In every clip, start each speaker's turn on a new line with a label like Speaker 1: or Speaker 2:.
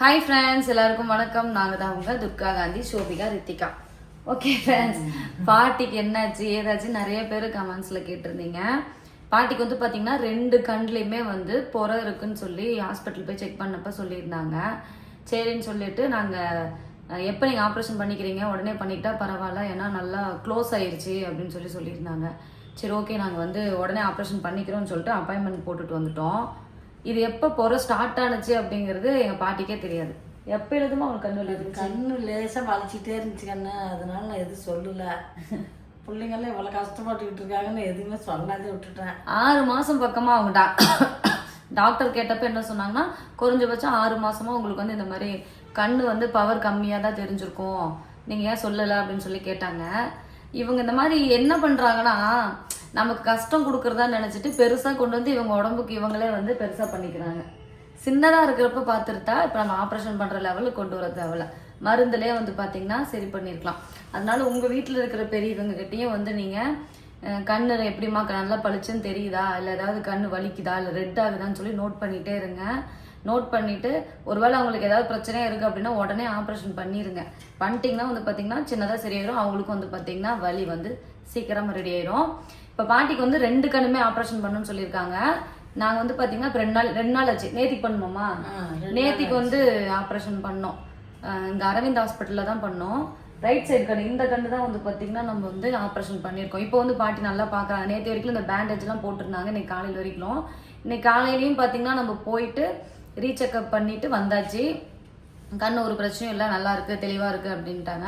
Speaker 1: Hi friends எல்லாருக்கும் வணக்கம். நாங்கள் தான் உங்கள் துர்கா காந்தி சோபிகா ரித்திகா. ஓகே ஃப்ரெண்ட்ஸ் பாட்டிக்கு என்னாச்சு ஏதாச்சு நிறைய பேர் கமெண்ட்ஸில் கேட்டிருந்தீங்க. பாட்டிக்கு வந்து பார்த்தீங்கன்னா ரெண்டு கண்லேயுமே வந்து புற இருக்குன்னு சொல்லி ஹாஸ்பிட்டல் போய் செக் பண்ணப்ப சொல்லியிருந்தாங்க. சரின்னு சொல்லிட்டு நாங்கள் எப்போ நீங்கள் ஆப்ரேஷன் பண்ணிக்கிறீங்க? உடனே பண்ணிக்கிட்டா பரவாயில்ல ஏன்னா நல்லா க்ளோஸ் ஆயிடுச்சு அப்படின்னு சொல்லி சொல்லியிருந்தாங்க. சரி ஓகே நாங்கள் வந்து உடனே ஆப்ரேஷன் பண்ணிக்கிறோம்னு சொல்லிட்டு அப்பாயின்மெண்ட் போட்டுட்டு வந்துட்டோம். இது எப்போ புற ஸ்டார்ட் ஆனுச்சு அப்படிங்கிறது எங்கள் பாட்டிக்கே தெரியாது. எப்போ எழுதுமோ அவங்களுக்கு கண்ணு இருந்துச்சு.
Speaker 2: கண்ணு லேசா வலிச்சிட்டே இருந்துச்சு கண்ணு. அதனால நான் எதுவும் சொல்லல. பிள்ளைங்கெல்லாம் இவ்வளோ கஷ்டப்பட்டுக்கிட்டு இருக்காங்கன்னு எதுவுமே சொல்லாதே விட்டுட்டேன்.
Speaker 1: ஆறு மாதம் பக்கமாக அவங்க டா டாக்டர் கேட்டப்ப என்ன சொன்னாங்கன்னா குறைஞ்சபட்சம் ஆறு மாசமா உங்களுக்கு வந்து இந்த மாதிரி கண்ணு வந்து பவர் கம்மியாக தான் தெரிஞ்சிருக்கும். நீங்கள் ஏன் சொல்லலை அப்படின்னு சொல்லி கேட்டாங்க. இவங்க இந்த மாதிரி என்ன பண்ணுறாங்கன்னா நமக்கு கஷ்டம் கொடுக்குறதா நினச்சிட்டு பெருசாக கொண்டு வந்து இவங்க உடம்புக்கு இவங்களே வந்து பெருசாக பண்ணிக்கிறாங்க. சின்னதாக இருக்கிறப்ப பார்த்துருத்தா இப்போ நம்ம ஆப்ரேஷன் பண்ணுற லெவலுக்கு கொண்டு வர தேவையில்ல. மருந்துலேயே வந்து பார்த்தீங்கன்னா சரி பண்ணியிருக்கலாம் அதனால உங்கள் வீட்டில் இருக்கிற பெரியவங்ககிட்டேயும் வந்து நீங்கள் அஹ் கண்ணு எப்படிம்மா நல்லா பளிச்சுன்னு தெரியுதா? இல்லை ஏதாவது கண்ணு வலிக்குதா? இல்லை ரெட் ஆகுதான்னு சொல்லி நோட் பண்ணிகிட்டே இருங்க. நோட் பண்ணிவிட்டு ஒருவேளை அவங்களுக்கு ஏதாவது பிரச்சனையாக இருக்குது அப்படின்னா உடனே ஆப்ரேஷன் பண்ணிடுங்க பண்ணிட்டீங்கன்னா வந்து பார்த்தீங்கன்னா சின்னதாக சரியாயிடும் அவங்களுக்கும் வந்து பார்த்திங்கன்னா வலி வந்து சீக்கிரமாக ரெடி ஆயிரும். இப்போ பாட்டிக்கு வந்து ரெண்டு கண்ணுமே ஆப்ரேஷன் பண்ணணும்னு சொல்லியிருக்காங்க. நாங்கள் வந்து பார்த்தீங்கன்னா இப்போ ரெண்டு நாள் ரெண்டு நாள் ஆச்சு. நேத்திக்கு பண்ணுவோமா நேத்திக்கு வந்து ஆப்ரேஷன் பண்ணோம். இங்க அரவிந்த் ஹாஸ்பிட்டலில் தான் பண்ணோம். ரைட் சைடு கண்ணு இந்த கண்ணு தான் வந்து பார்த்தீங்கன்னா நம்ம வந்து ஆப்ரேஷன் பண்ணியிருக்கோம். இப்போ வந்து பாட்டி நல்லா பார்க்குறாங்க நேற்று வரைக்கும் இந்த பேண்டேஜ்லாம் போட்டிருந்தாங்க. இன்னைக்கு காலையில் வரைக்கும். இன்னைக்கு காலையிலையும் பார்த்தீங்கன்னா நம்ம போயிட்டு ரீசெக்அப் பண்ணிட்டு வந்தாச்சு. கண்ணு ஒரு பிரச்சனையும் இல்லை நல்லா இருக்கு தெளிவாக இருக்கு அப்படின்ட்டாங்க.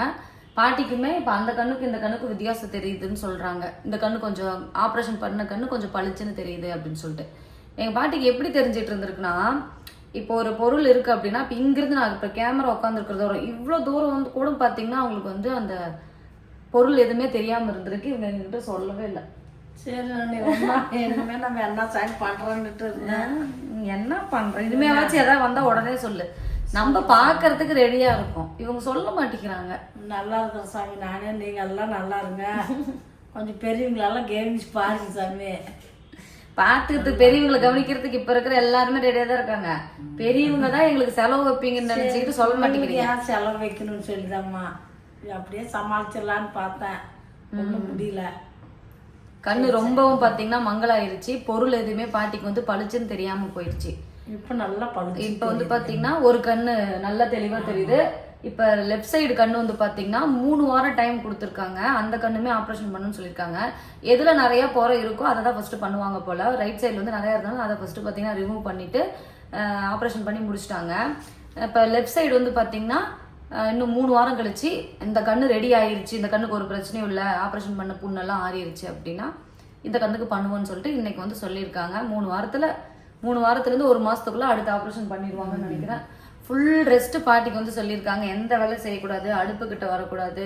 Speaker 1: பாட்டிக்குமே இப்போ அந்த கண்ணுக்கு இந்த கண்ணுக்கு வித்தியாசம் தெரியுதுன்னு சொல்றாங்க. இந்த கண்ணு கொஞ்சம் ஆப்ரேஷன் பண்ண கண்ணு கொஞ்சம் பளிச்சுன்னு தெரியுது அப்படின்னு சொல்லிட்டு. எங்கள் பாட்டிக்கு எப்படி தெரிஞ்சிட்டு இருந்திருக்குன்னா இப்போ ஒரு பொருள் இருக்கு அப்படின்னா இப்போ இங்கிருந்து நான் இப்போ கேமரா உட்காந்துருக்கிற தூரம் இவ்வளோ தூரம் வந்து கூட பார்த்தீங்கன்னா அவங்களுக்கு வந்து அந்த பொருள் எதுவுமே தெரியாமல் இருந்திருக்கு. இவங்க எங்ககிட்ட சொல்லவே இல்லை.
Speaker 2: சரி இனிமே நம்ம என்ன சாய் பண்ணுறோன்னுட்டு இருந்தேன்.
Speaker 1: என்ன பண்ற? இனிமேவாச்சும் ஏதாவது வந்தா உடனே சொல்லு. நம்ம பார்க்கறதுக்கு ரெடியா இருக்கும். இவங்க சொல்ல மாட்டேங்கிறாங்க.
Speaker 2: நல்லா இருக்கிற சாமி. நானே நீங்கள் எல்லாம் நல்லா இருங்க கொஞ்சம் பெரியவங்களெல்லாம் கவனிச்சு பாருங்க சாமி.
Speaker 1: பார்த்துக்கிட்டு பெரியவங்களை கவனிக்கிறதுக்கு இப்ப இருக்கிற எல்லாருமே ரெடியா தான் இருக்காங்க. பெரியவங்க தான் எங்களுக்கு செலவு வைப்பீங்கன்னு நினைச்சுக்கிட்டு சொல்ல மாட்டேங்கிறீங்க.
Speaker 2: ஏன் செலவு வைக்கணும்னு சொல்லிதாம்மா. அப்படியே சமாளிச்சிடலான்னு பார்த்தேன். ஒன்றும் முடியல.
Speaker 1: கண்ணு ரொம்பவும் பாத்தீங்கன்னா மங்களாயிருச்சு பொருள் எதுவுமே பாட்டிக்கு வந்து பளிச்சுன்னு தெரியாம போயிடுச்சு
Speaker 2: இப்போ நல்லா பழுச்சு
Speaker 1: இப்ப வந்து பாத்தீங்கன்னா ஒரு கண்ணு நல்லா தெளிவா தெரியுது. இப்ப லெஃப்ட் சைடு கண்ணு வந்து பாத்தீங்கன்னா மூணு வாரம் டைம் கொடுத்துருக்காங்க. அந்த கண்ணுமே ஆப்ரேஷன் பண்ணணும்னு சொல்லியிருக்காங்க எதுல நிறைய புற இருக்கோ அதை தான் ஃபர்ஸ்ட் பண்ணுவாங்க போல. ரைட் சைடுல வந்து நிறைய இருந்தாலும் அதை ஃபர்ஸ்ட் பாத்தீங்கன்னா ரிமூவ் பண்ணிட்டு ஆப்ரேஷன் பண்ணி முடிச்சிட்டாங்க. இப்ப லெஃப்ட் சைடு வந்து பாத்தீங்கன்னா அஹ், இன்னும் மூணு வாரம் கழிச்சு இந்த கண்ணு ரெடி ஆயிருச்சு. இந்த கண்ணுக்கு ஒரு பிரச்சனையும் இல்லை. ஆப்ரேஷன் பண்ண புண்ணெல்லாம் ஆறிடுச்சு அப்படின்னா இந்த கண்ணுக்கு பண்ணுவோம்னு சொல்லிட்டு இன்னைக்கு வந்து சொல்லியிருக்காங்க. மூணு வாரத்துல மூணு வாரத்துலேருந்து ஒரு மாதத்துக்குள்ளே அடுத்த ஆப்ரேஷன் பண்ணிடுவாங்கன்னு நினைக்கிறேன். ஃபுல் ரெஸ்ட்டு பாட்டிக்கு வந்து சொல்லியிருக்காங்க. எந்த வேலை செய்யக்கூடாது அடுப்பு கிட்ட வரக்கூடாது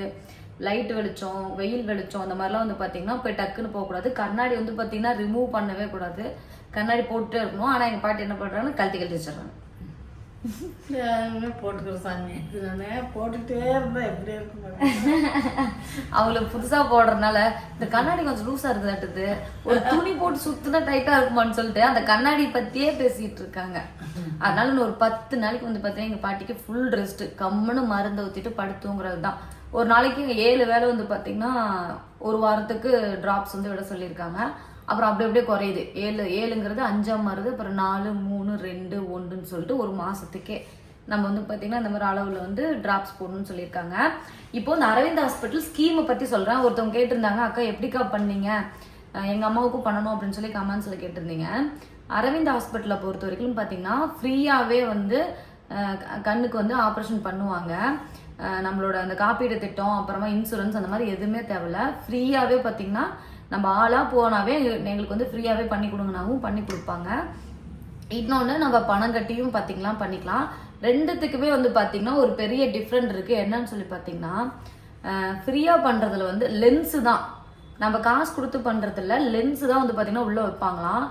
Speaker 1: லைட் வெளிச்சம் வெயில் வெளிச்சம் அந்த மாதிரிலாம் வந்து பார்த்தீங்கன்னா போய் டக்குன்னு போகக்கூடாது. கண்ணாடி வந்து பார்த்தீங்கன்னா ரிமூவ் பண்ணவே கூடாது. கண்ணாடி போட்டுட்டே இருக்கணும். ஆனால் எங்கள் பாட்டி என்ன பண்ணுறாங்கன்னு கழட்டி கழட்டி வச்சிடுறாங்க.
Speaker 2: அவளுக்கு புதுசா இது
Speaker 1: புதுசாக போடுறதுனால இந்த கண்ணாடி கொஞ்சம் லூஸாக இருக்குதாட்டுது. ஒரு துணி போட்டு சுத்தினா டைட்டாக இருக்குமான்னு சொல்லிட்டு அந்த கண்ணாடி பற்றியே பேசிட்டு இருக்காங்க. அதனால ஒரு பத்து நாளைக்கு வந்து பார்த்தீங்கன்னா எங்கள் பாட்டிக்கு ஃபுல் ரெஸ்ட் கம்முன்னு மருந்தை ஊற்றிட்டு படுத்துங்கிறது தான் ஒரு நாளைக்கு ஏழு வேளை வந்து பாத்தீங்கன்னா ஒரு வாரத்துக்கு டிராப்ஸ் வந்து விட சொல்லியிருக்காங்க. அப்புறம் அப்படி அப்படியே குறையுது. ஏழு ஏழுங்கிறது அஞ்சாம் மாறுது அப்புறம் நாலு மூணு ரெண்டு ஒன்றுன்னு சொல்லிட்டு ஒரு மாசத்துக்கே. நம்ம வந்து பார்த்தீங்கன்னா இந்த மாதிரி அளவில் வந்து டிராப்ஸ் போடணும்னு சொல்லியிருக்காங்க. இப்போ இந்த அரவிந்த் ஹாஸ்பிட்டல் ஸ்கீமை பற்றி சொல்கிறேன் ஒருத்தவங்க கேட்டிருந்தாங்க அக்கா எப்படிக்கா பண்ணீங்க? எங்கள் அம்மாவுக்கும் பண்ணணும் அப்படின்னு சொல்லி கமெண்ட்ஸில் கேட்டிருந்தீங்க. அரவிந்த் ஹாஸ்பிட்டலை பொறுத்த வரைக்கும் பார்த்தீங்கன்னா ஃப்ரீயாகவே வந்து க- கண்ணுக்கு வந்து ஆப்ரேஷன் பண்ணுவாங்க. நம்மளோட அந்த காப்பீடு திட்டம் அப்புறமா இன்சூரன்ஸ் அந்த மாதிரி எதுவுமே தேவையில்ல. ஃப்ரீயாகவே பார்த்தீங்கன்னா நம்ம ஆளாக போனாவே எங்களுக்கு வந்து ஃப்ரீயாகவே பண்ணி கொடுங்கனாவும் பண்ணி கொடுப்பாங்க. இன்னொன்று நம்ம பணம் கட்டியும் பார்த்திங்களா பண்ணிக்கலாம். ரெண்டுத்துக்குமே வந்து பார்த்தீங்கன்னா ஒரு பெரிய டிஃப்ரெண்ட் இருக்குது என்னன்னு சொல்லி பார்த்தீங்கன்னா ஃப்ரீயாக பண்ணுறதுல வந்து லென்ஸு தான். நம்ம காசு கொடுத்து பண்ணுறதுல லென்ஸு தான் வந்து பார்த்தீங்கன்னா உள்ளே வைப்பாங்களாம்.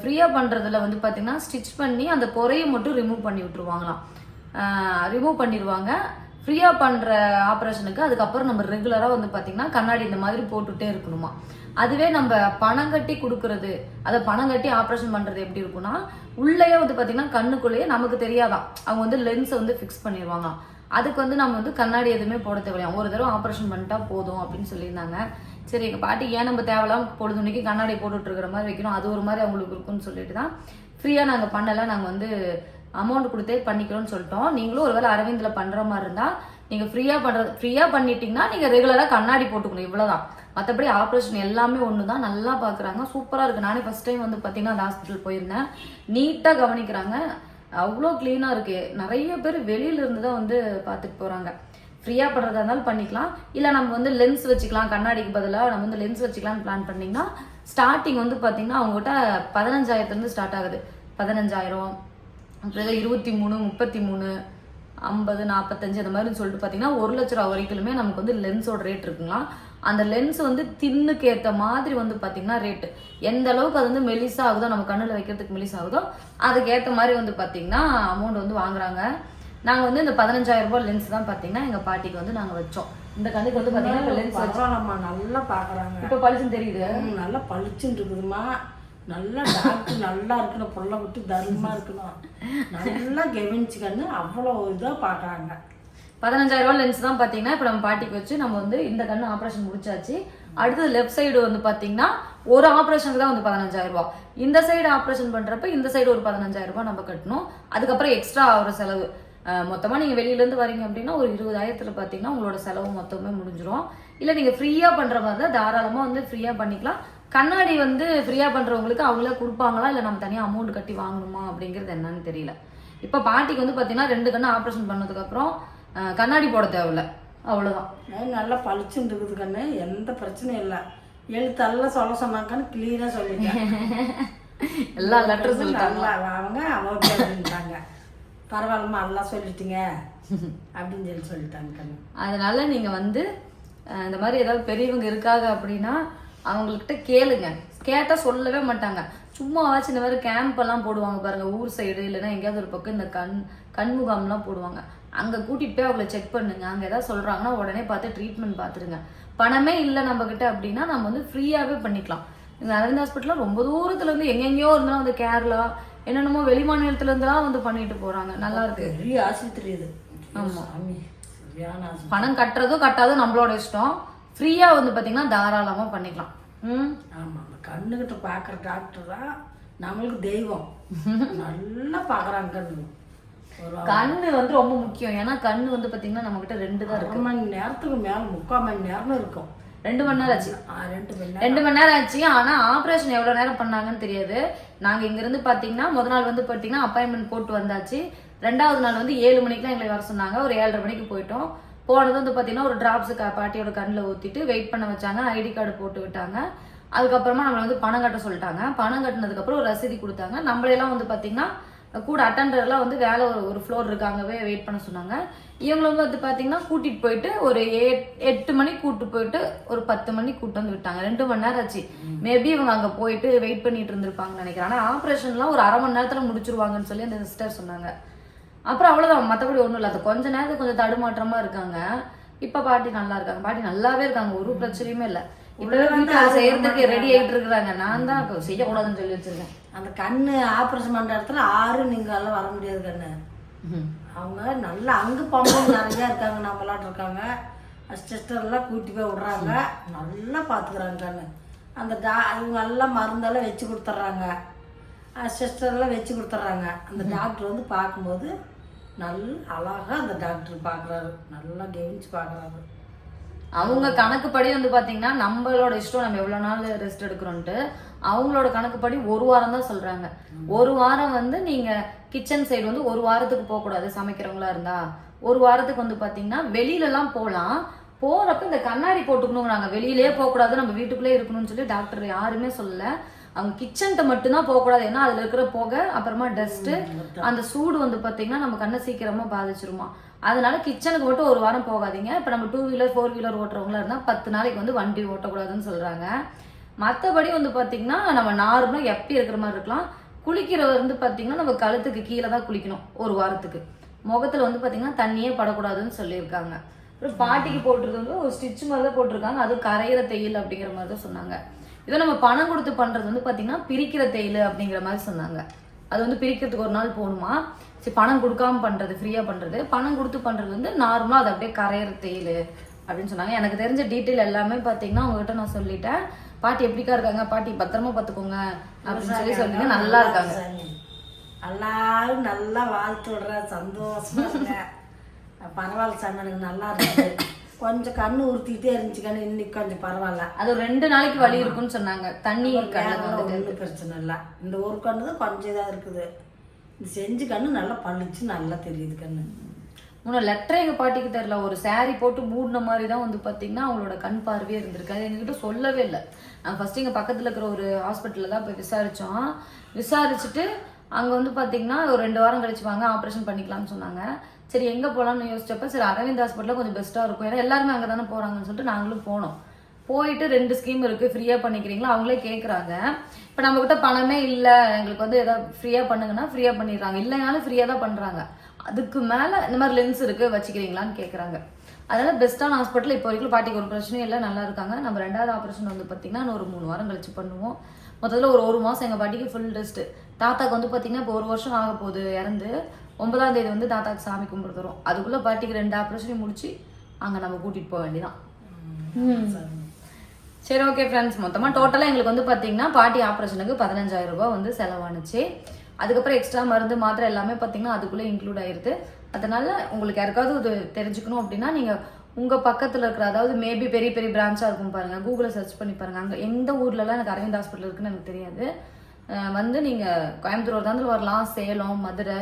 Speaker 1: ஃப்ரீயாக பண்ணுறதுல வந்து பார்த்தீங்கன்னா ஸ்டிச் பண்ணி அந்த குறையை மட்டும் ரிமூவ் பண்ணி விட்டுருவாங்களாம். ரிமூவ் பண்ணிடுவாங்க. ஃப்ரீயாக பண்ணுற ஆப்ரேஷனுக்கு அதுக்கப்புறம் நம்ம ரெகுலராக வந்து பார்த்தீங்கன்னா கண்ணாடி இந்த மாதிரி போட்டுகிட்டே இருக்கணுமா? அதுவே நம்ம பணம் கட்டி கொடுக்கறது அதை பணம் கட்டி ஆப்ரேஷன் பண்ணுறது எப்படி இருக்கும்னா உள்ளேயே வந்து பார்த்திங்கன்னா கண்ணுக்குள்ளேயே நமக்கு தெரியாதான் அவங்க வந்து லென்ஸை வந்து ஃபிக்ஸ் பண்ணிடுவாங்க அதுக்கு வந்து நம்ம வந்து கண்ணாடி எதுவுமே போட தேவையில்லையா ஒரு தடவை ஆப்ரேஷன் பண்ணிட்டா போதும் அப்படின்னு சொல்லியிருந்தாங்க. சரி எங்கள் பாட்டி ஏன் நம்ம தேவையில்லாம பொழுதுனைக்கு கண்ணாடி போட்டுட்டு இருக்கிற மாதிரி வைக்கணும்? அது ஒரு மாதிரி அவங்களுக்கு இருக்கும்னு சொல்லிட்டு தான் ஃப்ரீயாக நாங்கள் பண்ணலை. நாங்கள் வந்து அமௌண்ட் கொடுத்தே பண்ணிக்கிறோம்னு சொல்லிட்டோம். நீங்களும் ஒருவேளை அரவிந்தில் பண்ணுற மாதிரி இருந்தால் நீங்கள் ஃப்ரீயாக பண்ணுறது ஃப்ரீயாக பண்ணிட்டீங்கன்னா நீங்கள் ரெகுலராக கண்ணாடி போட்டுக்கணும். இவ்வளோதான் மற்றபடி ஆப்ரேஷன் எல்லாமே ஒன்று தான் நல்லா பார்க்குறாங்க சூப்பராக இருக்குது நானே ஃபஸ்ட் டைம் வந்து பார்த்தீங்கன்னா அந்த ஹாஸ்பிட்டல் போயிருந்தேன். நீட்டாக கவனிக்கிறாங்க. அவ்வளோ க்ளீனாக இருக்குது நிறைய பேர் வெளியில இருந்து தான் வந்து பார்த்துட்டு போகிறாங்க ஃப்ரீயாக பண்ணுறதா இருந்தாலும் பண்ணிக்கலாம். இல்லை நம்ம வந்து லென்ஸ் வச்சுக்கலாம். கண்ணாடிக்கு பதிலாக நம்ம வந்து லென்ஸ் வச்சுக்கலாம்னு பிளான் பண்ணிங்கன்னா ஸ்டார்டிங் வந்து பார்த்தீங்கன்னா அவங்ககிட்ட பதினஞ்சாயிரத்துலேருந்து ஸ்டார்ட் ஆகுது. பதினஞ்சாயிரம் அப்புறம் இருபத்தி மூணு முப்பத்தி மூணு ஐம்பது நாற்பத்தஞ்சு அந்த மாதிரி சொல்லிட்டு பார்த்தீங்கன்னா ஒரு லட்ச ரூபா வரைக்குமே நமக்கு வந்து லென்ஸோட ரேட் இருக்குங்களா? அந்த லென்ஸ் வந்து தின்னுக்கு ஏற்ற மாதிரி வந்து பார்த்தீங்கன்னா ரேட்டு எந்த அளவுக்கு அது வந்து மெலிசா ஆகுதோ நம்ம கண்ணில் வைக்கிறதுக்கு மெலிசா ஆகுதோ அதுக்கு ஏற்ற மாதிரி வந்து பார்த்தீங்கன்னா அமௌண்ட் வந்து வாங்குறாங்க. நாங்கள் வந்து இந்த பதினஞ்சாயிரம் ரூபாய் லென்ஸ் தான் பார்த்தீங்கன்னா எங்கள் பாட்டிக்கு வந்து நாங்கள் வச்சோம். இந்த கண்ணுக்கு வந்து பார்த்தீங்கன்னா லென்ஸ் வச்சோம்
Speaker 2: பரவாயில்லம்மா நல்லா பார்க்குறாங்க
Speaker 1: இப்போ பளிச்சுன்னு தெரியுது.
Speaker 2: நல்லா பளிச்சுன்னு இருக்குதுமா நல்லா டாக்டர் நல்லா இருக்கணும் பொருளை விட்டு தர்மமாக இருக்கணும் நல்லா கவனிச்சுக்கன்னு அவ்வளோ இதாக பார்க்குறாங்க
Speaker 1: பதினஞ்சாயிரம் ரூபாய் லென்ஸ் தான் பார்த்தீங்கன்னா இப்போ நம்ம பாட்டிக்கு வச்சு நம்ம வந்து இந்த கண்ணு ஆப்ரேஷன் முடிச்சாச்சு. அடுத்தது லெஃப்ட் சைடு வந்து பார்த்தீங்கன்னா ஒரு ஆப்ரேஷனுக்கு தான் வந்து பதினஞ்சாயிரம் ரூபா இந்த சைடு ஆப்ரேஷன் பண்ணுறப்ப இந்த சைடு ஒரு பதினஞ்சாயிரம் ரூபா நம்ம கட்டணும். அதுக்கப்புறம் எக்ஸ்ட்ரா ஆகிற செலவு. மொத்தமாக நீங்கள் வெளியிலேருந்து வரீங்க அப்படின்னா ஒரு இருபதாயிரத்தில் பார்த்தீங்கன்னா உங்களோட செலவு மொத்தமே முடிஞ்சிடும் இல்லை நீங்கள் ஃப்ரீயாக பண்ணுற மாதிரி தான் தாராளமாக வந்து ஃப்ரீயாக பண்ணிக்கலாம். கண்ணாடி வந்து ஃப்ரீயாக பண்ணுறவங்களுக்கு அவங்களே கொடுப்பாங்களா? இல்லை நம்ம தனியாக அமௌண்ட் கட்டி வாங்கணுமா? அப்படிங்கிறது என்னன்னு தெரியல. இப்போ பாட்டிக்கு வந்து பார்த்தீங்கன்னா ரெண்டு கண்ணு ஆப்ரேஷன் பண்ணதுக்கப்புறம் கண்ணாடி போட தேவையில்ல. அவ்வளோதான்
Speaker 2: நல்லா பளிச்சுன்னு இருக்குது கண்ணு. எந்த பிரச்சனையும் இல்லை. எழுத்தெல்லாம் சொல்ல சொன்னாங்கன்னு கிளீனாக சொல்லிட்டேன்.
Speaker 1: எல்லா லெட்டரும் சொல்லிட்டாங்க.
Speaker 2: நல்லா அவங்க அவங்க அப்படின்ட்டாங்க. பரவாயில்லம்மா எல்லாம் சொல்லிட்டீங்க. அப்படின்னு சொல்லி சொல்லிட்டாங்க கண்ணு.
Speaker 1: அதனால நீங்கள் வந்து இந்த மாதிரி ஏதாவது பெரியவங்க இருக்காங்க அப்படின்னா அவங்கக்கிட்ட கேளுங்க. கேட்டால் சொல்லவே மாட்டாங்க. சும்மாவாச்சும் இந்த மாதிரி கேம்ப் எல்லாம் போடுவாங்க பாருங்க. ஊர் சைடு இல்லைன்னா எங்கேயாவது ஒரு பக்கம் இந்த கண் கண்முகாம்லாம் போடுவாங்க. அங்கே கூட்டிகிட்டு போய் அவங்கள செக் பண்ணுங்க. அங்கே ஏதாவது சொல்கிறாங்கன்னா உடனே பார்த்து ட்ரீட்மெண்ட் பார்த்துருங்க பணமே இல்லை நம்மக்கிட்ட அப்படின்னா நம்ம வந்து ஃப்ரீயாகவே பண்ணிக்கலாம். இந்த அரவிந்த் ஹாஸ்பிட்டலில் ரொம்ப தூரத்துல இருந்து எங்கெங்கேயோ இருந்தாலும் வந்து கேரளா என்னென்னமோ வெளி மாநிலத்துல இருந்தெல்லாம் வந்து பண்ணிட்டு போறாங்க. நல்லா இருக்கு.
Speaker 2: பெரிய ஆஸ்பத்திரி இது.
Speaker 1: பணம் கட்டுறதோ கட்டாதோ நம்மளோட இஷ்டம். ஃப்ரீயா வந்து பாத்தீங்கன்னா தாராளமா பண்ணிக்கலாம். ம்?
Speaker 2: ஆமாம் அந்த கண்ணுகிட்ட பார்க்குற டாக்டர் தான் நம்மளுக்கு தெய்வம். நல்லா பார்க்குறாங்க கண்ணு.
Speaker 1: கண்ணு வந்து ரொம்ப முக்கியம். ஏன்னா கண்ணு வந்து பாத்தீங்கன்னா நம்ம கிட்ட ரெண்டு தான் இருக்கு.
Speaker 2: மணி நேரத்துக்கு மேலே முக்கால் மணி நேரம் இருக்கும்.
Speaker 1: ரெண்டு மணி நேரம் ஆச்சு.
Speaker 2: ரெண்டு மணி நேரம்.
Speaker 1: ரெண்டு மணி நேரம் ஆச்சு. ஆனா ஆபரேஷன் எவ்வளவு நேரம் பண்ணாங்கன்னு தெரியாது. நாங்க இங்க இருந்து பாத்தீங்கன்னா முத நாள் வந்து பாத்தீங்கன்னா அப்பாயின்மெண்ட் போட்டு வந்தாச்சு. ரெண்டாவது நாள் வந்து ஏழு மணிக்கு எங்களை வர சொன்னாங்க. ஒரு ஏழரை மணிக்கு போயிட்டோம். போனது வந்து பாத்தீங்கன்னா ஒரு டிராப்ஸ் பாட்டியோட கண்ணில் ஊத்திட்டு வெயிட் பண்ண வச்சாங்க. ஐடி கார்டு போட்டு விட்டாங்க. அதுக்கப்புறமா நம்மளை வந்து பணம் கட்ட சொல்லிட்டாங்க. பணம் கட்டினதுக்கு அப்புறம் ஒரு ரசீதி கொடுத்தாங்க. நம்மளையெல்லாம் வந்து பாத்தீங்கன்னா கூட அட்டண்டர்லாம் வந்து வேலை ஒரு ஒரு ஃப்ளோர் இருக்காங்கவே வெயிட் பண்ண சொன்னாங்க. இவங்களும் வந்து பார்த்தீங்கன்னா கூட்டிட்டு போயிட்டு ஒரு எட்- எட்டு மணிக்கு கூட்டு போயிட்டு ஒரு பத்து மணிக்கு கூட்டு வந்து விட்டாங்க. ரெண்டு மணி நேரம் ஆச்சு. மேபி இவங்க அங்கே போயிட்டு வெயிட் பண்ணிட்டு இருந்திருப்பாங்கன்னு நினைக்கிறேன். ஆனால் ஆப்ரேஷன்லாம் ஒரு அரை மணி நேரத்தில் முடிச்சிருவாங்கன்னு சொல்லி அந்த சிஸ்டர் சொன்னாங்க. அப்புறம் அவ்வளோதான் மற்றபடி ஒன்றும் இல்லை. அது கொஞ்ச நேரத்துக்கு கொஞ்சம் தடுமாற்றமா இருக்காங்க. இப்போ பாட்டி நல்லா இருக்காங்க. பாட்டி நல்லாவே இருக்காங்க. ஒரு பிரச்சனையுமே இல்லை. வீட்டில் செய்யறதுக்கு ரெடி ஆகிட்டு இருக்கிறாங்க நான் தான் இப்போ செய்யக்கூடாதுன்னு சொல்லி வச்சிருக்கேன்.
Speaker 2: அந்த கண்ணு ஆப்ரேஷன் பண்ணுற இடத்துல ஆறு நீங்கள் எல்லாம் வர முடியாது கண்ணு. அவங்க நல்லா அங்கே பொம்பளை நிறையா இருக்காங்க. நம்மளாட்ட இருக்காங்க. சிஸ்டர் எல்லாம் கூட்டி போய் விடுறாங்க. நல்லா பார்த்துக்குறாங்க கண்ணு. அந்த டா இவங்க எல்லாம் மருந்தெல்லாம் வச்சு கொடுத்துட்றாங்க. சிஸ்டர் எல்லாம் வச்சு கொடுத்துட்றாங்க. அந்த டாக்டர் வந்து பார்க்கும்போது நல்ல அழகா அந்த டாக்டர் பார்க்குறாரு நல்லா கவனிச்சு பார்க்குறாரு
Speaker 1: அவங்க கணக்குப்படி வந்து பாத்தீங்கன்னா நம்மளோட இஷ்டம் நம்ம எவ்வளவு நாள் ரெஸ்ட் எடுக்கிறோம்ட்டு அவங்களோட கணக்குப்படி ஒரு வாரம் தான் சொல்றாங்க. ஒரு வாரம் வந்து நீங்க கிச்சன் சைடு வந்து ஒரு வாரத்துக்கு போக கூடாது சமைக்கிறவங்களா இருந்தா. ஒரு வாரத்துக்கு வந்து பாத்தீங்கன்னா வெளியில எல்லாம் போலாம். போறப்ப இந்த கண்ணாடி போட்டுக்கணுங்கிறாங்க வெளியிலேயே போக கூடாது நம்ம வீட்டுக்குள்ளே இருக்கணும்னு சொல்லி டாக்டர் யாருமே சொல்லல. அவங்க கிச்சன்ட்ட மட்டும்தான் போகக்கூடாது. ஏன்னா அதுல இருக்கிற புகை அப்புறமா டஸ்ட் அந்த சூடு வந்து பாத்தீங்கன்னா நம்ம கண்ணை சீக்கிரமா பாதிச்சிருமா. அதனால கிச்சனுக்கு மட்டும் ஒரு வாரம் போகாதீங்க. இப்போ நம்ம டூ வீலர் ஃபோர் வீலர் ஓட்டுறவங்களா இருந்தால் பத்து நாளைக்கு வந்து வண்டி ஓட்டக்கூடாதுன்னு சொல்றாங்க. மற்றபடி வந்து பாத்தீங்கன்னா நம்ம நார்மலாக எப்பி இருக்கிற மாதிரி இருக்கலாம். குளிக்கிற வந்து பாத்தீங்கன்னா நம்ம கழுத்துக்கு கீழே தான் குளிக்கணும் ஒரு வாரத்துக்கு. முகத்துல வந்து பாத்தீங்கன்னா தண்ணியே படக்கூடாதுன்னு சொல்லியிருக்காங்க. அப்புறம் பாட்டிக்கு போட்டிருக்கிறது வந்து ஒரு ஸ்டிச் மாதிரி தான் போட்டிருக்காங்க. அது கரையிற தையல் அப்படிங்கிற மாதிரி தான் சொன்னாங்க. இதை நம்ம பணம் கொடுத்து பண்றது வந்து பாத்தீங்கன்னா பிரிக்கிற தையல் அப்படிங்கிற மாதிரி சொன்னாங்க. அது வந்து பிரிக்கிறதுக்கு ஒரு நாள் போகணுமா? சரி பணம் கொடுக்காம பண்றது ஃப்ரீயா பண்றது. பணம் கொடுத்து பண்றது வந்து நார்மலா அது அப்படியே கரையிற தையல் அப்படின்னு சொன்னாங்க. எனக்கு தெரிஞ்ச டீட்டெயில் எல்லாமே பாத்தீங்கன்னா உங்ககிட்ட நான் சொல்லிட்டேன். பாட்டி எப்படிக்கா இருக்காங்க? பாட்டி பத்திரமா பாத்துக்கோங்க அப்படின்னு சொல்லி சொல்லிங்க நல்லா இருக்காங்க.
Speaker 2: எல்லாரும் நல்லா வாழ்த்து விடுற சந்தோஷமா பரவாயில்ல சாமி எனக்கு நல்லா இருக்குது கொஞ்சம் கண்ணு உறுத்திக்கிட்டே இருந்துச்சு கண்ணு இன்னைக்கு கொஞ்சம் பரவாயில்ல.
Speaker 1: அது ஒரு ரெண்டு நாளைக்கு வலி இருக்குன்னு சொன்னாங்க. தண்ணி
Speaker 2: ஒன்றும் பிரச்சனை இல்லை. இந்த ஒரு கண்ணு தான் கொஞ்சம் இதாக இருக்குது. இந்த செஞ்சு கண்ணு நல்லா பளிச்சு நல்லா தெரியுது கண்ணு.
Speaker 1: முன்ன லெட்டரே எங்க பாட்டிக்கு தெரியல. ஒரு saree போட்டு மூடின மாதிரி தான் வந்து பாத்தீங்கன்னா அவங்களோட கண் பார்வையே இருந்திருக்கு. அது எங்ககிட்ட சொல்லவே இல்லை. நாங்கள் ஃபர்ஸ்ட் இங்க பக்கத்துல இருக்கிற ஒரு ஹாஸ்பிட்டல்ல தான் போய் விசாரிச்சோம். விசாரிச்சுட்டு அங்க வந்து பாத்தீங்கன்னா ஒரு ரெண்டு வாரம் கழிச்சு வாங்க ஆப்ரேஷன் பண்ணிக்கலாம்னு சொன்னாங்க. சரி எங்கே போகலாம்னு யோசிச்சப்ப சரி அரவிந்த் ஹாஸ்பிட்டலில் கொஞ்சம் பெஸ்ட்டாக இருக்கும். ஏன்னா எல்லாருமே அங்கே தானே போகிறாங்கன்னு சொல்லிட்டு நாங்களும் போனோம். போயிட்டு ரெண்டு ஸ்கீம் இருக்குது ஃப்ரீயாக பண்ணிக்கிறீங்களா? அவங்களே கேட்குறாங்க இப்போ நம்ம கிட்ட பணமே இல்லை. எங்களுக்கு வந்து எதாவது ஃப்ரீயாக பண்ணுங்கன்னா ஃப்ரீயாக பண்ணிடுறாங்க. இல்லைனாலும் ஃப்ரீயாக தான் பண்ணுறாங்க அதுக்கு மேலே இந்த மாதிரி லென்ஸ் இருக்குது வச்சுக்கிறீங்களான்னு கேட்குறாங்க அதனால பெஸ்ட்டான ஹாஸ்பிட்டல் இப்போ வரைக்கும் பாட்டிக்கு ஒரு பிரச்சனையும் இல்லை. நல்லா இருக்காங்க. நம்ம ரெண்டாவது ஆப்ரேஷன் வந்து பார்த்தீங்கன்னா ஒரு மூணு வாரம் கழிச்சு பண்ணுவோம். மொத்தத்தில் ஒரு ஒரு மாதம் எங்கள் பாட்டிக்கு ஃபுல் ரெஸ்ட்டு தாத்தாக்கு வந்து பார்த்தீங்கன்னா இப்போ ஒரு வருஷம் ஆக போகுது இறந்து. ஒன்பதாம் தேதி வந்து தாத்தாக்கு சாமி கும்பிடுறோம் அதுக்குள்ளே பாட்டிக்கு ரெண்டு ஆப்ரேஷனையும் முடிச்சு அங்கே நம்ம கூட்டிகிட்டு போக வேண்டியதான் சரி ஓகே ஃப்ரெண்ட்ஸ் மொத்தமாக டோட்டலாக எங்களுக்கு வந்து பார்த்தீங்கன்னா பாட்டி ஆப்ரேஷனுக்கு பதினஞ்சாயிரம் ரூபாய் வந்து செலவானுச்சு. அதுக்கப்புறம் எக்ஸ்ட்ரா மருந்து மாத்திரை எல்லாமே பார்த்தீங்கன்னா அதுக்குள்ளே இன்க்ளூட் ஆயிருது. அதனால உங்களுக்கு யாருக்காவது இது தெரிஞ்சுக்கணும் அப்படின்னா நீங்கள் உங்கள் பக்கத்தில் இருக்கிற அதாவது மேபி பெரிய பெரிய பிரான்ச்சாக இருக்கும் பாருங்கள் கூகுளில் சர்ச் பண்ணி பாருங்கள் அங்கே எந்த ஊர்லலாம் எனக்கு அரவிந்த் ஹாஸ்பிட்டல் இருக்குன்னு எனக்கு தெரியாது. வந்து நீங்கள் கோயம்புத்தூர் தான் வரலாம். சேலம் மதுரை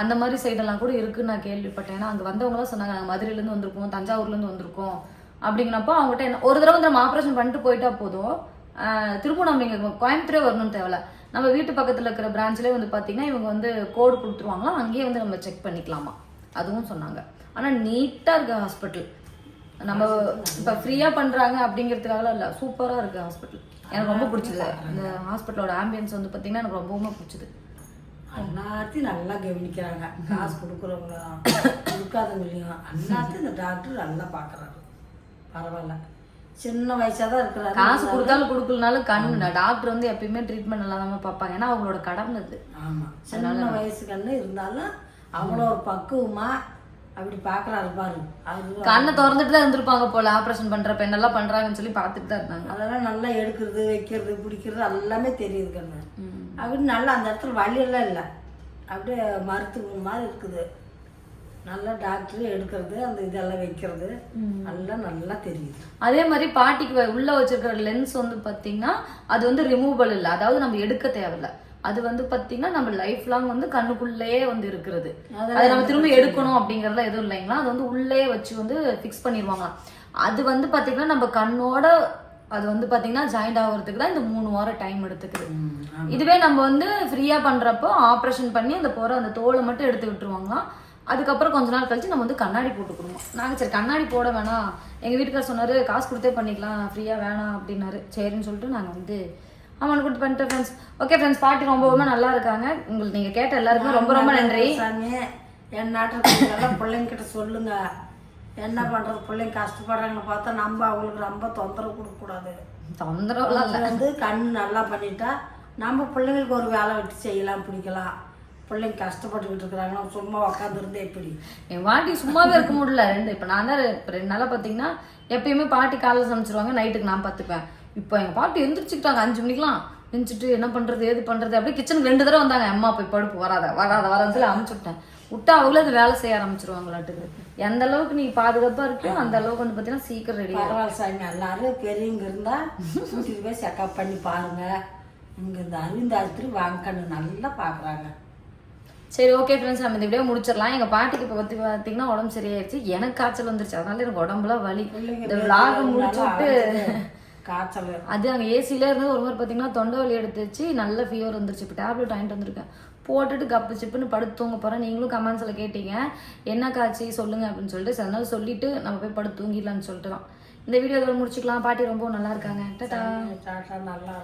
Speaker 1: அந்த மாதிரி சைடெல்லாம் கூட இருக்குன்னு நான் கேள்விப்பட்டேன். ஏன்னா அங்கே வந்தவங்களாம் சொன்னாங்க நாங்கள் மதுரையிலேருந்து வந்திருக்கோம் தஞ்சாவூர்லேருந்து வந்திருக்கோம். அப்படிங்கிறப்போ அவங்ககிட்ட என்ன ஒரு தடவை வந்து நம்ம ஆப்ரேஷன் பண்ணிட்டு போயிட்டா போதும். திரும்ப நம்ம இங்கே கோயம்புத்தூரே வரணும்னு தேவையில்ல. நம்ம வீட்டு பக்கத்தில் இருக்கிற பிரான்ச்சிலே வந்து பார்த்தீங்கன்னா இவங்க வந்து கோடு கொடுத்துருவாங்களா அங்கேயே வந்து நம்ம செக் பண்ணிக்கலாமா? அதுவும் சொன்னாங்க. ஆனால் நீட்டாக இருக்க ஹாஸ்பிட்டல் நம்ம இப்போ ஃப்ரீயாக பண்ணுறாங்க அப்படிங்கிறதுக்காக இல்லை. சூப்பராக இருக்குது ஹாஸ்பிட்டல் எனக்கு ரொம்ப பிடிச்சது. அந்த ஹாஸ்பிட்டலோட ஆம்பியன்ஸ் வந்து பார்த்தீங்கன்னா எனக்கு ரொம்பவுமே பிடிச்சது.
Speaker 2: எல்லாத்தையும் நல்லா கவனிக்கிறாங்க. காசு கொடுக்குறவங்க கொடுக்காதவங்களையும். எல்லாத்தையும் இந்த டாக்டர் நல்லா பார்க்குறாரு. பரவாயில்ல. சின்ன வயசாக தான் இருக்கிறாரு.
Speaker 1: காசு கொடுத்தாலும் கொடுக்கலனாலும் கண்ணு டாக்டர் வந்து எப்பயுமே ட்ரீட்மெண்ட் நல்லா தான் பார்ப்பாங்க. ஏன்னா அவங்களோட கடமை அது.
Speaker 2: ஆமாம் சின்ன வயசு கண்ணு இருந்தாலும் அவ்வளோ ஒரு பக்குவமா அப்படி பார்க்குறாரு பாரு.
Speaker 1: கண்ணை திறந்துட்டு தான் இருந்திருப்பாங்க போல. ஆப்ரேஷன் பண்ற பெண்ணெல்லாம் பண்றாங்கன்னு சொல்லி பார்த்துட்டு தான் இருந்தாங்க.
Speaker 2: அதெல்லாம் நல்லா எடுக்கிறது வைக்கிறது பிடிக்கிறது எல்லாமே தெரியுது கண்ணு. அப்படி நல்லா அந்த இடத்துல வலியெல்லாம் இல்லை. அப்படியே மருத்துவம் மாதிரி இருக்குது. நல்லா டாக்டர் எடுக்கிறது அந்த இதெல்லாம் வைக்கிறது. எல்லாம் நல்லா தெரியுது.
Speaker 1: அதே மாதிரி பாட்டிக்கு உள்ள வச்சிருக்கிற லென்ஸ் வந்து பாத்தீங்கன்னா அது வந்து ரிமூவபிள் இல்லை. அதாவது நம்ம எடுக்க தேவையில்ல. அது வந்து பாத்தீங்கன்னா நம்ம லைஃப் லாங் வந்து கண்ணுக்குள்ளேயே வந்து இருக்கிறது. அது நம்ம திரும்ப எடுக்கணும் அப்படிங்கறதுல எதுவும் இல்லைங்களா? அது வந்து உள்ளே வச்சு வந்து ஃபிக்ஸ் பண்ணிடுவாங்களாம். அது வந்து பாத்தீங்கன்னா நம்ம கண்ணோட அது வந்து பாத்தீங்கன்னா ஜாயிண்ட் ஆகுறதுக்கு தான் இந்த மூணு வாரம் டைம் எடுத்துக்குது. இதுவே நம்ம வந்து ஃப்ரீயா பண்றப்போ ஆப்ரேஷன் பண்ணி அந்த போற அந்த தோலை மட்டும் எடுத்து விட்டுருவாங்களாம் அதுக்கப்புறம் கொஞ்ச நாள் கழிச்சு நம்ம வந்து கண்ணாடி போட்டுக்கணும் நாங்க சரி கண்ணாடி போட வேணாம். எங்க வீட்டுக்கார் சொன்னாரு காசு கொடுத்தே பண்ணிக்கலாம் ஃப்ரீயா வேணாம் அப்படின்னாரு. சரின்னு சொல்லிட்டு நாங்க வந்து அவனுக்கு கொடுத்து பண்ணிட்டு ஃப்ரெண்ட்ஸ் ஓகே ஃப்ரெண்ட்ஸ் பாட்டி ரொம்பவுமே நல்லா இருக்காங்க. உங்களுக்கு நீங்க கேட்ட எல்லாருக்குமே ரொம்ப ரொம்ப நன்றி.
Speaker 2: என் நாட்டில் பிள்ளைங்கிட்ட சொல்லுங்க. என்ன பண்றது? பிள்ளைங்க கஷ்டப்படுறாங்கன்னு பார்த்தா நம்ம அவங்களுக்கு ரொம்ப தொந்தரவு கொடுக்கக்கூடாது
Speaker 1: தொந்தரவுலாம்
Speaker 2: வந்து கண் நல்லா பண்ணிட்டா நம்ம பிள்ளைங்களுக்கு ஒரு வேலை விட்டு செய்யலாம் பிடிக்கலாம். பிள்ளைங்க கஷ்டப்பட்டுக்கிட்டு இருக்கிறாங்கன்னா சும்மா உக்காந்துருந்து எப்படி?
Speaker 1: என் பாட்டி சும்மாவே இருக்க முடியல. ரெண்டு இப்போ நான் தான் ரெண்டு நாளாக பார்த்தீங்கன்னா எப்பயுமே பாட்டி காலைல சமைச்சிருவாங்க நைட்டுக்கு நான் பார்த்துப்பேன் இப்போ எங்கள் பாட்டி எந்திரிச்சுக்கிட்டாங்க. அஞ்சு மணிக்கெலாம் எந்திரிச்சிட்டு என்ன பண்ணுறது ஏது பண்ணுறது அப்படியே கிச்சனுக்கு ரெண்டு தடவை வந்தாங்க. அம்மா போய் படுப்பு வராத வராத வராதுன்னு சொல்லி அமுச்சு விட்டேன். விட்டா அவங்களே அது வேலை செய்ய ஆரம்பிச்சிருவாங்களாட்டுக்கு. எந்த அளவுக்கு நீ பாதுகாப்பாக இருக்கியோ அந்த அளவுக்கு வந்து பார்த்தீங்கன்னா சீக்கிரம் ரெடி
Speaker 2: பரவாயில்ல சாமி எல்லாரும் பெரியவங்க இருந்தா கூட்டிட்டு போய் செக்கப் பண்ணி பாருங்க. இங்க இந்த அரவிந்த் ஆஸ்பத்திரி வாங்கன்னு நல்லா பாக்குறாங்க.
Speaker 1: சரி ஓகே ஃப்ரெண்ட்ஸ் நம்ம இந்த வீடியோ முடிச்சிடலாம். எங்கள் பாட்டிக்கு இப்போ பற்றி பார்த்தீங்கன்னா உடம்பு சரியாயிருச்சு எனக்கு காய்ச்சல் வந்துருச்சு. அதனால எனக்கு உடம்புல வலி. இந்த vlog முடிச்சு விட்டு
Speaker 2: காய்ச்சல்.
Speaker 1: அது அங்கே ஏசிலே இருந்து ஒரு மாதிரி பார்த்தீங்கன்னா தொண்டை வலி எடுத்துச்சு. நல்ல ஃபீவர் வந்துருச்சு. இப்போ டேப்லெட் வாங்கிட்டு வந்திருக்கேன். போட்டுட்டு கப்பு சிப்புன்னு படுத்து தூங்க போகிறேன் நீங்களும் கமெண்ட்ஸில் கேட்டீங்க. என்ன காய்ச்சி சொல்லுங்க அப்படின்னு சொல்லிட்டு அதனால சொல்லிட்டு நம்ம போய் படுத்து தூங்கிடலாம்னு சொல்லிட்டு தான் இந்த வீடியோ இதோட முடிச்சுக்கலாம். பாட்டி ரொம்ப நல்லா இருக்காங்க. Tata
Speaker 2: tata. நல்லா